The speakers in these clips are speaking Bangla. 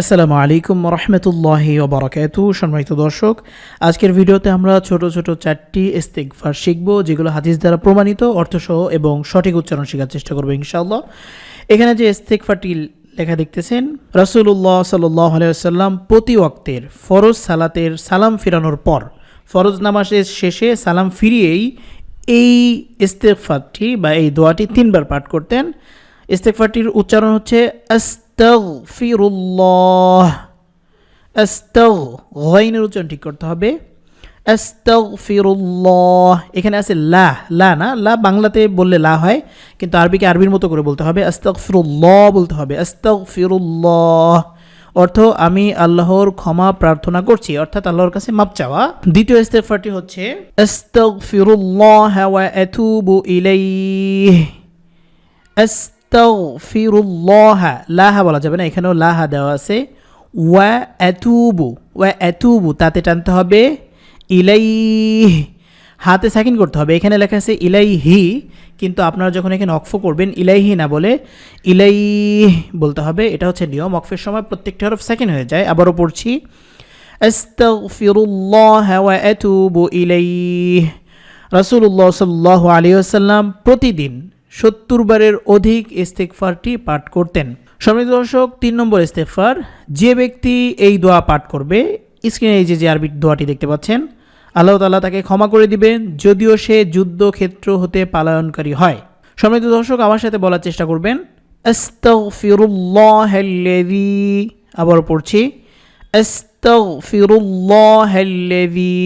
আসসালামু আলাইকুম রহমতুল্লাহি ওবরাকাতু সম্মানিত দর্শক, আজকের ভিডিওতে আমরা ছোট ছোট চারটি ইস্তেকফার শিখব, যেগুলো হাদিস দ্বারা প্রমাণিত, অর্থসহ এবং সঠিক উচ্চারণ শেখার চেষ্টা করব ইনশাআল্লাহ। এখানে যে ইস্তেকফারটি লেখা দেখতেছেন, রাসূলুল্লাহ সাল্লাহ আলাইসাল্লাম প্রতি ওয়াক্তের ফরজ সালাতের সালাম ফিরানোর পর, ফরজ নামাজের শেষে সালাম ফিরিয়েই এই ইস্তেকফারটি বা এই দোয়াটি তিনবার পাঠ করতেন। ইস্তেকফারটির উচ্চারণ হচ্ছে আস্তাগফিরুল্লাহ। আস্তাগ গয়নের উচ্চারণ ঠিক করতে হবে। আস্তাগফিরুল্লাহ। এখানে আছে লা লা না? লা বাংলাতে বললে লা হয়, কিন্তু আরবিকে আরবির মতো করে বলতে হবে। আস্তাগফিরুল্লাহ বলতে হবে। আস্তাগফিরুল্লাহ। অর্থ আমি আল্লাহর ক্ষমা প্রার্থনা করছি, অর্থাৎ আল্লাহর কাছে মাপ চাওয়া। দ্বিতীয় ইস্তেগফারটি হচ্ছে, আস্তাগফিরুল্লাহ ওয়া আতুবু ইলাইহি। আস্তাগফিরুল্লাহ। লাহা বলা যাবে না, এখানেও লাহা দেওয়া আছে। ওয়া এতুবু ওয়া এতুবু, তাতে টানতে হবে ইলাই হাতে সাকিন করতে হবে, এখানে লেখা আছে ইলাইহি, কিন্তু আপনারা যখন এখানে অক্ফ করবেন, ইলাইহি না বলে ইলাই বলতে হবে। এটা হচ্ছে নিয়ম অক্ফের সময় প্রত্যেকটা হরফ সেকেন্ড হয়ে যায়। আবারও পড়ছি, আস্তাগফিরুল্লাহ ওয়া আতুবু ইলাইহি। রাসূলুল্লাহ সাল্লাল্লাহু আলাইহি ওয়াসাল্লাম প্রতিদিন সত্তর বারের অধিক ইস্তেকফারটি পাঠ করতেন। সম্মানিত দর্শক, তিন নম্বর ইস্তেকফার যে ব্যক্তি এই দোয়া পাঠ করবে, স্ক্রিনে এই যে যে আরবি দোয়াটি দেখতে পাচ্ছেন, আল্লাহ তাআলা তাকে ক্ষমা করে দিবেন, যদিও সে যুদ্ধক্ষেত্র হতে পালায়নকারী হয়। সম্মানিত দর্শক, আমার সাথে বলার চেষ্টা করবেন আবার পড়ছি, আস্তাগফিরুল্লাহাল্লাযী।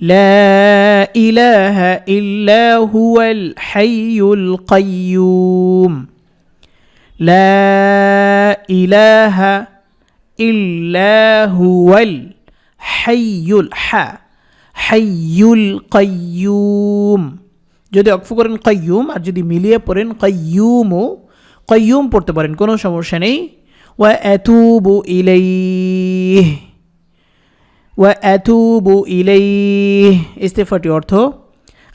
لا إله إلا هو الحي القيوم لا إله إلا هو الحي الح حي القيوم যদি অক্ফ করেন কয়ুম আর যদি মিলিয়ে পড়েন কয়ুমও কয়ুম পড়তে পারেন কোনো সমস্যা নেই ওয়া এতুবু ইলাইহি ওয়া ইলাই ইস্তেফাটি অর্থ,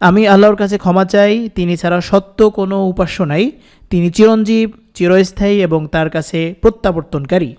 আমি আল্লাহর কাছে ক্ষমা চাই, তিনি ছাড়া সত্য কোনো উপাস্য নাই। তিনি চিরঞ্জীব, চিরস্থায়ী এবং তার কাছে প্রত্যাবর্তনকারী।